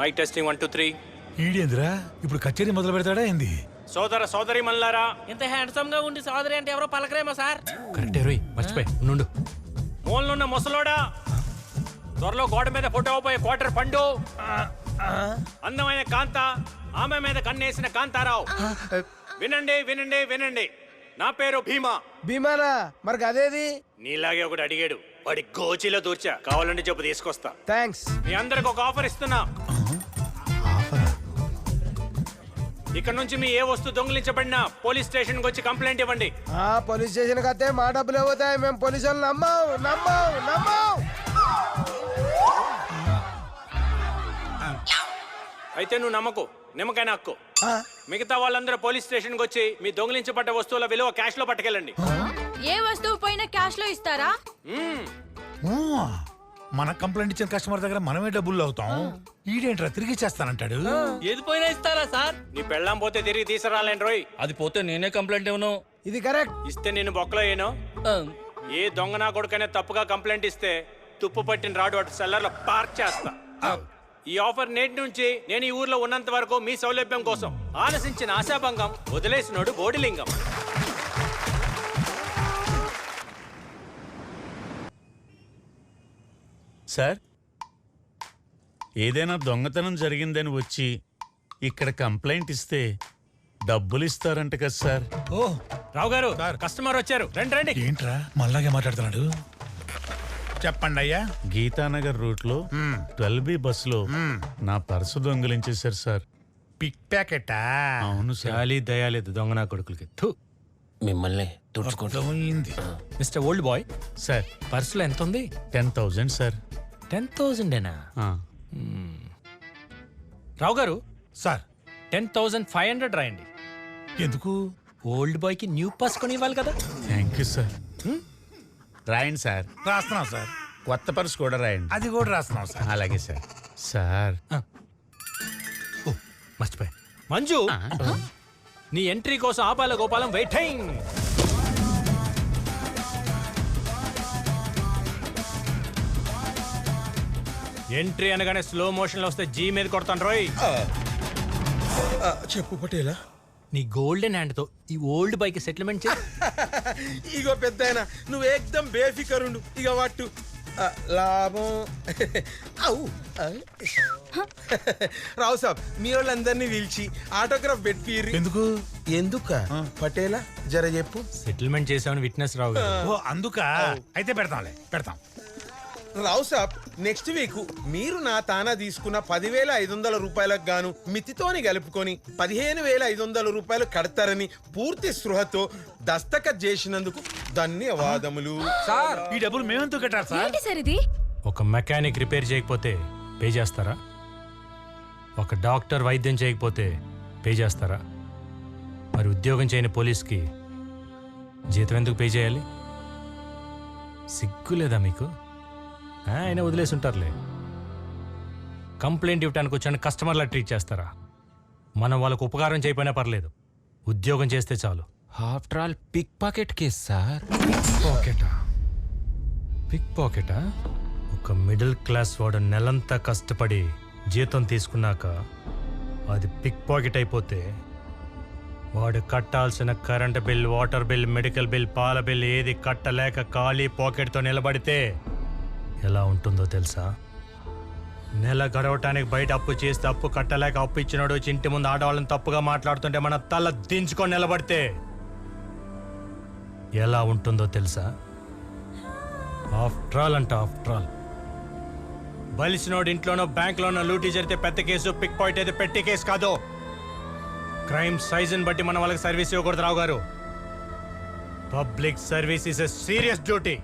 Mike testing one two three ఈడేందిరా ఇప్పుడు కచేరీ మొదలు పెడతాడా ఏంది? సోదర సోదరి మల్లారా. ఇంత హ్యాండ్సమ్గా ఉండి సోదరి అంటే ఎవరో పలకరేమో సార్. కరెక్టే రోయ్ మర్చిపోయి. నుండు మూలనున్న ముసలోడా? త్వరలో గోడ మీద ఫోటో పోయే క్వార్టర్ పండు. అందమైన కాంత ఆమె మీద కన్నేసిన కాంతారావు. వినండి వినండి వినండి. నా పేరు భీమా. భీమానా? మరి అదేది? నీలాగే ఒకటి అడిగాడు. వాడి గోచిలో దూర్చా. కావాలంటే చెప్పు తీసుకొస్తా. థ్యాంక్స్ మీ అందరికి ఒక ఆఫర్ ఇస్తున్నా. ఇక్కడ నుంచి మీ ఏ వస్తువు దొంగిలించబడినా పోలీస్ స్టేషన్ వచ్చి కంప్లైంట్ ఇవ్వండి. ఆ పోలీస్ స్టేషన్ కతే మా డబ్బులు పోతాయి. మేము పోలీసు వాళ్ళు నమ్మం నమ్మం నమ్మం. అయితే నువ్వు నమ్మకు నిమ్మకాయ నక్కు ఆ, మిగతా వాళ్ళందరూ పోలీస్ స్టేషన్కి వచ్చి మీ దొంగిలించబడ్డ వస్తువుల విలువ క్యాష్లో పట్టుకెళ్ళండి ఏ వస్తువు పైన క్యాష్లో ఇస్తారా? మన కంప్లైంట్ ఇచ్చిన కస్టమర్ దగ్గర మనమే డబ్బులు అవుతాం. ఈడేంట్రా తిరిగి చేస్తానంటాడు? ఏది పోయినా ఇస్తారా సార్? నీ పెళ్ళాం పోతే తిరిగి తీసుకురాలేను రోయ్. అది పోతే నేనే కంప్లైంట్ ఇవ్వను. ఇది కరెక్ట్ ఇస్తే నేను బొక్కలో ఏనో ఏ దొంగ నా కొడుకనే తప్పుగా కంప్లైంట్ ఇస్తే తుప్పు పట్టిన రాడు అటు సెల్లర్లో పార్క్ చేస్తా. ఈ ఆఫర్ నేటి నుంచి నేను ఈ ఊర్లో ఉన్నంత వరకు మీ సౌలభ్యం కోసం ఆలసించిన ఆశాభంగం వదిలేసినోడు బోడిలింగం. సార్? ఏదైనా దొంగతనం జరిగిందని వచ్చి ఇక్కడ కంప్లైంట్ ఇస్తే డబ్బులు ఇస్తారంట కదా సార్. ఓ రావు గారు కస్టమర్ వచ్చారు. రండి రండి. ఏంట్రా? మళ్ళాగే మాట్లాడుతున్నాడు. చెప్పండి అయ్యా. గీతానగర్ రూట్లో ట్వెల్వ్ బి బస్సులో నా పర్సు దొంగిలించేశారు సార్. పిక్ ప్యాకెటా? అవును సార్. చాలీ దయాలేదు దొంగ నా కొడుకులకి. థు. మిమ్మల్ని తుడుచుకుంటా. Mister old boy sir. పర్సులో ఎంత ఉంది టెన్ థౌజండ్ సార్. టెన్ థౌజండేనా? రావు గారు sir. Ten thousand five hundred రాయండి. ఎందుకు? ఓల్డ్ బాయ్కి న్యూ పాస్ కొని ఇవ్వాలి కదా. Thank you sir. రాయండి సార్. రాస్తున్నాం సార్. కొత్త పర్సు కూడా రాయండి. అది కూడా రాస్తున్నాం సార్. అలాగే సార్. సార్. ఓ మర్చిపోయా. మంజు నీ ఎంట్రీ కోసం ఆపాల గోపాలం వెయిటింగ్ ఎంట్రీ అనగానే స్లో మోషన్లో వస్తే జీ మీద కొడతాను రోయ్. చెప్పు పటేలా. నీ గోల్డెన్ హ్యాండ్తో ఈ ఓల్డ్ బాయ్కి సెటిల్మెంట్ చే ఇగో పెద్ద నువ్వు ఏకదం బేఫికరుండు. ఇక వాటు లాభం. అవు. రావు సాబ్ మీ వాళ్ళందరినీ పిలిచి ఆటోగ్రాఫ్ పెట్టిర్రి ఎందుకు? ఎందుక? పటేలా జర చెప్పు. సెటిల్మెంట్ చేసామని విట్నెస్ రావు అందుక? అయితే పెడతాంలే పెడతాం. రావు సాబ్ నెక్స్ట్ వీక్ మీరు నా తానా తీసుకున్న పదివేల ఐదు వందల రూపాయలకు గాను మితితోని కలుపుకొని పదిహేను వేల ఐదు వందల రూపాయలు కడతారని పూర్తి స్పృహతో దస్తఖత్ చేసినందుకు ధన్యవాదములు. ఈ డబ్బులు మేమెందుకు కట్టాలి సార్? ఏంటి సార్ ఇది? ఒక మెకానిక్ రిపేర్ చేయకపోతే పే చేస్తారా? ఒక డాక్టర్ వైద్యం చేయకపోతే పే చేస్తారా? మరి ఉద్యోగం చేయని పోలీస్కి జీతం ఎందుకు పే చేయాలి? సిగ్గు లేదా మీకు? ఆయన వదిలేసి ఉంటారులే. కంప్లైంట్ ఇవ్వడానికి వచ్చాను కస్టమర్లా ట్రీట్ చేస్తారా? మనం వాళ్ళకు ఉపకారం చేయకపోయినా పర్లేదు. ఉద్యోగం చేస్తే చాలు. After all pick pocket case sir. పాకెటా? Pick పాకెటా? ఒక మిడిల్ క్లాస్ వాడు నెలంతా కష్టపడి జీతం తీసుకున్నాక అది పిక్ పాకెట్ అయిపోతే వాడు కట్టాల్సిన current bill water bill medical bill పాల బిల్ ఏది కట్టలేక ఖాళీ పాకెట్తో నిలబడితే ఎలా ఉంటుందో తెలుసా? నెల గడవటానికి బయట అప్పు చేస్తే అప్పు కట్టలేక అప్పు ఇచ్చినాడు వచ్చి ఇంటి ముందు ఆడవాళ్ళని తప్పుగా మాట్లాడుతుంటే మన తల దించుకొని నిలబడితే ఎలా ఉంటుందో తెలుసా? ఆఫ్టర్ ఆల్ అంట ఆఫ్టర్ ఆల్ బలిసినోడు ఇంట్లోనో బ్యాంక్లోనో లూటీ జరిగితే పెద్ద కేసు పిక్ పాయింట్ అయితే పెట్టి కేసు కాదు. క్రైమ్ సైజుని బట్టి మన వాళ్ళకి సర్వీస్ ఇవ్వకూడదు రావు గారు. Public service is a serious duty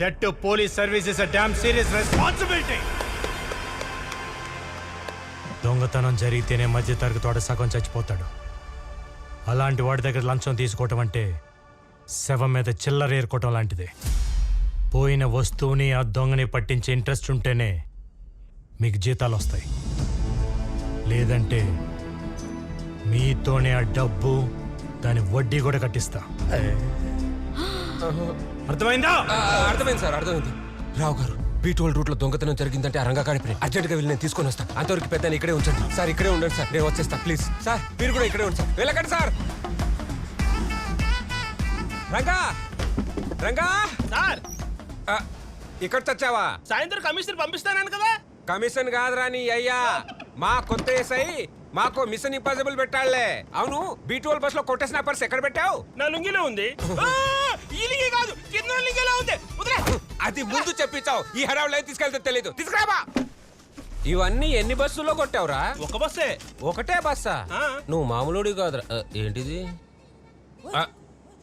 that to police service is a damn serious responsibility దొంగతనం జరిగితేనే మధ్య తరగతి వాడు సగం చచ్చిపోతాడు. అలాంటి వాడి దగ్గర లంచం తీసుకోవటం అంటే శవం మీద చిల్లర ఏరుకోవటం లాంటిదే. పోయిన వస్తువుని ఆ దొంగని పట్టించే ఇంట్రెస్ట్ ఉంటేనే మీకు జీతాలు వస్తాయి. లేదంటే మీతోనే ఆ డబ్బు దాని వడ్డీ కూడా కట్టిస్తా. అర్థమైందా? అర్థమైంది సార్ అర్థమైంది. రావు గారు బీటోల్ రూట్లో దొంగతనం జరిగిందంటే ఆ రంగా కాడిపోయి అర్జెంట్గా వెళ్ళి నేను తీసుకొని వస్తాను అంతవరకు పెద్ద ఇక్కడే ఉంచండి. సార్ ఇక్కడే ఉండండి సార్ నేను వచ్చేస్తా ప్లీజ్. సార్ మీరు కూడా ఇక్కడే సార్. వెళ్ళకండి సార్. రంగా రంగా. సార్! ఇక్కడ తెచ్చావా? సాయంత్రం కమిషనర్ పంపిస్తానని కదా? కమిషన్ కాదురా నీ అయ్యా. మా కొత్త ఏసై మాకు మిషన్ ఇంపాసిబుల్ పెట్టాలే అవును బీటోల్ బస్లో కొట్టేసిన పర్స్ ఎక్కడ పెట్టావు? నా లుంగిలో ఉంది. ఆ, ఈ లింగి కాదు కింద లింగిలో ఉంది. వదిలే. అది ముందు చెప్పించావు. ఈ హడావులో ఏం తీసుకెళ్తే తెలియదు తీసుకురాబా. ఇవన్నీ ఎన్ని బస్సుల్లో కొట్టావురా? ఒక బస్సే. ఒకటే బస్సా? ఆ. నువ్వు మామూలుడి కాదురా. ఆ, ఏంటిది? ఆ,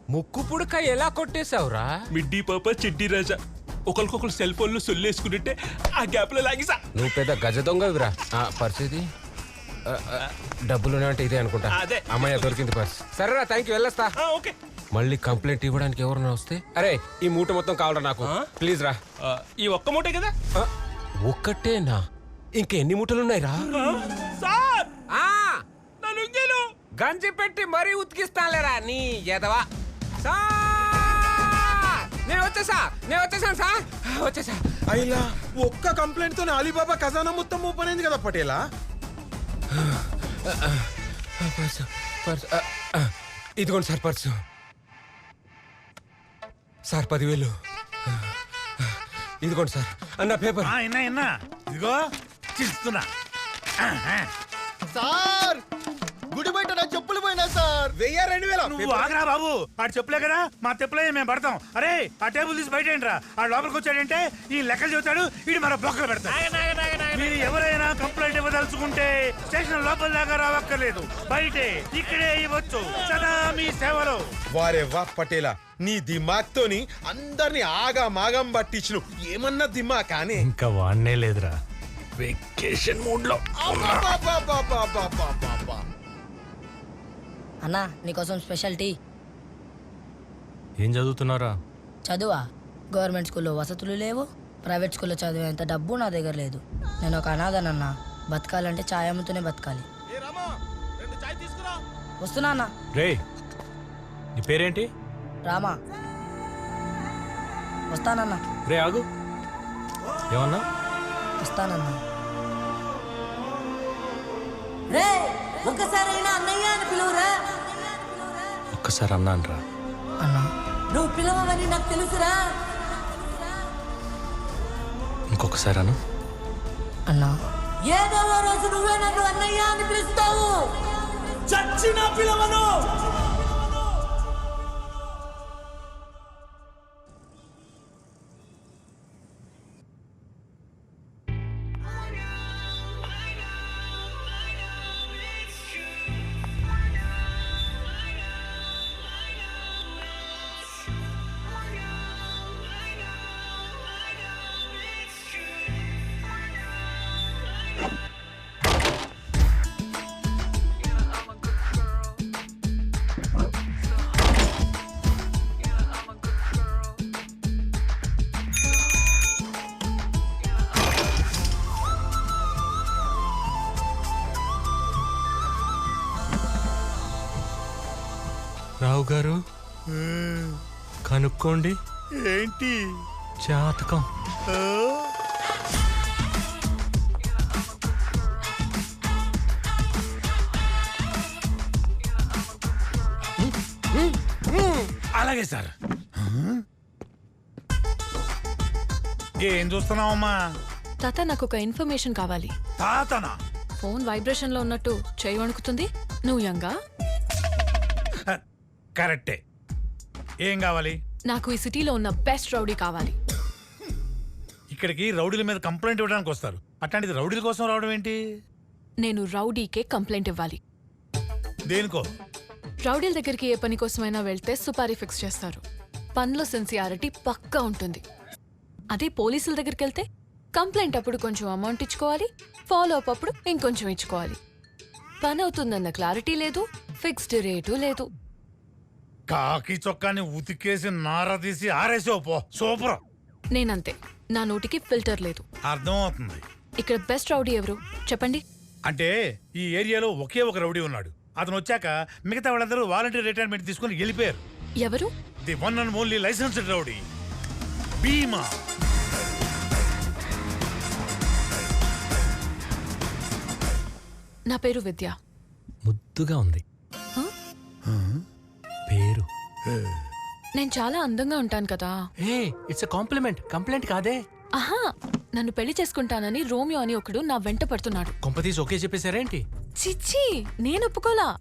ముక్కు పుడక ఎలా కొట్టేశావురా? మిడ్డీ పాప చెడ్డీ రాజా. ఒకరికొకరు సెల్ ఫోన్లో సొల్లేసుకుంటుంటే ఆ గ్యాప్లో లాగిసా. నువ్వు పెద్ద గజ దొంగవిరా. ఆ, పర్స్ ఇది ఆ, ఆ, డబ్బులు అంటే ఇదే అనుకుంటా. అదే. అమ్మాయి దొరికింది పర్స్. సరేరా థ్యాంక్ యూ వెళ్ళొస్తా. ఆ, ఓకే. మళ్ళీ కంప్లైంట్ ఇవ్వడానికి ఎవరన్నా వస్తే అరే ఈ మూట మొత్తం కావాలరా నాకు ప్లీజ్ రా ఈ ఒక్క మూటే కదా ఒక్కటేనా ఇంకెన్ని మూటలు ఉన్నాయిరా ఆ, సార్ ఆ, గంజి పెట్టి మరీ ఉతికిస్తానులేరా నీ ఎదవా సార్ నేను వచ్చేసా నేను వచ్చేసాను సార్ వచ్చేసా అయిలా ఒక్క కంప్లైంట్తో అలీబాబా ఖజానా మొత్తం ఓపెన్ అయింది కదా పటేలా ఇదిగోండి సార్ పర్సు సార్ పదివేలు. ఇదిగోండి సార్. అన్న పేపర్. ఆ, ఇన్నా ఇన్నా. ఇదిగో చిస్తున్నా సార్ వెయ్యి రెండు వేల. నువ్వు ఆగరా బాబు. ఆడు చెప్పులే కదా మా చెప్పులే మేము పడతాం. అరే ఆ టేబుల్ తీసి బయట ఏంట్రా ఆ లోపలికి వచ్చాడంటే ఈ లెక్కలు చెబుతాడు వీడు మన బొక్కలు పెడతాడు. మీరు ఎవరైనా కంప్లైంట్ ఇవ్వదలుచుకుంటే స్టేషన్ లోపల దాకా రావక్కర్లేదు. బయటే ఇక్కడే ఇవ్వచ్చు. సదా మీ సేవలో. వారే వా పటేలా. నీ దిమాగ్ తోని అందరిని ఆగా మాగం పట్టించు ఏమన్నా దిమా కానీ ఇంకా వాడనే లేదురా. అన్నా నీకోసం స్పెషల్ టీ ఏం చదువుతున్నారా? చదువా? గవర్నమెంట్ స్కూల్లో వసతులు లేవు ప్రైవేట్ స్కూల్లో చదివేంత డబ్బు నా దగ్గర లేదు. నేను ఒక అనాథనన్నా బతకాలంటే ఛాయ్ అమ్ముతూనే బతకాలి. వస్తున్నా అన్నా. రే నీ పేరేంటి? రామా. వస్తానన్నా. రే ఆగు. ఏమన్నా? వస్తానన్నా. రే ఒక్కసారైనా అన్నయ్య అని పిలువురా? ఒక్కసారి అన్నాను రా అన్నా. నువ్వు పిలవమని నాకు తెలుసురా? ఇంకొకసారి అను అన్నా. ఏదో రోజు నువ్వే నన్ను అన్నయ్య అని పిలుస్తావు. చచ్చిన పిలవను. రావు గారు కనుక్కోండి. ఏంటి? జాతకం. అలాగే సార్. ఏం చూస్తున్నావమ్మా? తాత నాకు ఒక ఇన్ఫర్మేషన్ కావాలి. తాతనా? ఫోన్ వైబ్రేషన్లో ఉన్నట్టు చేయి వణుకుతుంది. నువ్వు యంగా? కరెక్టే. ఏం కావాలి? నాకు ఈ సిటీలో ఉన్న బెస్ట్ రౌడీ కావాలి. ఇక్కడికి రౌడీల మీద కంప్లైంట్ ఇవ్వడానికి వస్తారు. అట్లాంటిది రౌడీల కోసం రావడం ఏంటి? నేను రౌడీకే కంప్లైంట్ ఇవ్వాలి. దేనికో? రౌడీల దగ్గరికి ఏ పని కోసమైనా వెళ్తే సుపారీ ఫిక్స్ చేస్తారు. పనిలో సిన్సియారిటీ పక్కా ఉంటుంది. అదే పోలీసుల దగ్గరికి వెళ్తే కంప్లైంట్ అప్పుడు కొంచెం అమౌంట్ ఇచ్చుకోవాలి. ఫాలో అప్ అప్పుడు ఇంకొంచెం ఇచ్చుకోవాలి. పని అవుతుందన్న క్లారిటీ లేదు ఫిక్స్డ్ రేటు లేదు. కాకి చొక్కాని ఉతికేసి నారదీసి ఆరేసావు పో. సూపర్. నేనంతే. నా నోటికి ఫిల్టర్ లేదు. అర్థమవుతుంది. ఇక్కడ బెస్ట్ రౌడీ ఎవరు? చెప్పండి. అంటే ఈ ఏరియాలో ఒకే ఒక రౌడీ ఉన్నాడు. అతను వచ్చాక మిగతా వాళ్ళందరూ వాలంటీర్ రిటైర్మెంట్ తీసుకుని వెళ్ళిపోయారు. ఎవరు? The one and only licensed rowdy. Bheema. నా పేరు విద్య. ముద్దుగా ఉంది. నేను చాలా అందంగా ఉంటాను కదా. ఏ ఇట్స్ కాంప్లిమెంట్ కంప్లైంట్ కాదే. ఆహా నన్ను పెళ్ళి చేసుకుంటానని రోమియో అని ఒకడు నా వెంట పడుతున్నాడు. కొంపతీసి ఓకే చెప్పేశారేంటి? చిచ్చి నేను ఒప్పుకోలా?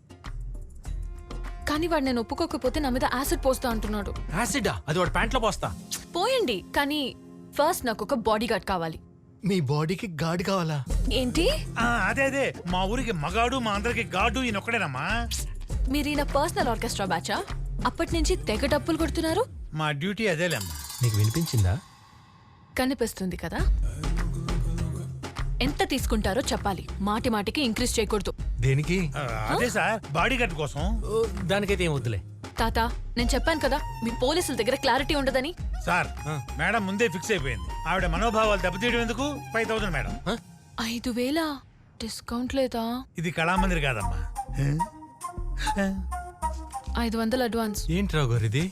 కానీ వాడు నేను ఒప్పుకోకపోతే నా మీద యాసిడ్ పోస్తా అంటున్నాడు. యాసిడా? అది వాడు ప్యాంట్లో పోస్తా. పోయండి కానీ ఫస్ట్ నాకు ఒక బాడీ గార్డ్ కావాలి. మీ బాడీకి గాడ్ కావాలా? ఏంటి? ఆ, అదే అదే. మా ఊరికి మగాడు మా అందరికి గాడు ఈయన ఒక్కడేనమ్మా మీరు ఈయన పర్సనల్ ఆర్కెస్ట్రా బ్యాచా? అప్పటి నుంచి తెగ డప్పులు కొడుతున్నారు? మా డ్యూటీ అదేలేమ్మా. నీకు వినిపించిందా? కనిపిస్తుంది కదా. ఎంత తీసుకుంటారో చెప్పాలి. మాటి మాటికి ఇంక్రీజ్ చేయకూడదు. దేనికి? ఆ, అదే సార్ బాడీ గార్డ్ కోసం. ఓ, దానికైతే ఏం వద్దులే. తాత నేను చెప్పాను కదా మీ పోలీసుల దగ్గర క్లారిటీ ఉండదని. సార్ మేడం ముందే ఫిక్స్ అయిపోయింది. ఆవిడ మనోభావాలు దెబ్బతీయడం ఎందుకు? Five thousand madam. ఐదు వేల? డిస్కౌంట్ లేదా? ఇది కళామందిర్ కాదమ్మా. ఐదు వందలు అడ్వాన్స్ ఏంటి రావు గారు ఇది?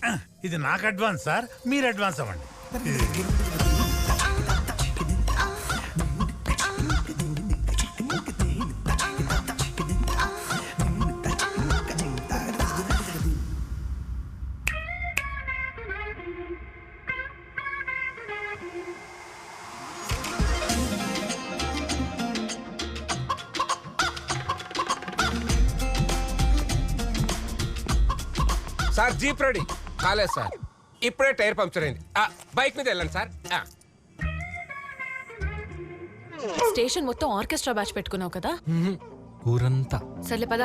ఇది నాకు అడ్వాన్స్ సార్. మీరు అడ్వాన్స్ అవ్వండి. Sir jeep ready. కాలేదు సార్. ఇప్పుడే టైర్ పంక్చర్ అయింది. ఆ, బైక్ మీద వెళ్ళండి సార్. ఆ, స్టేషన్ మొత్తం ఆర్కెస్ట్రా బ్యాచ్ పెట్టుకున్నావు కదా? ఊరంతా. సర్లే పదా.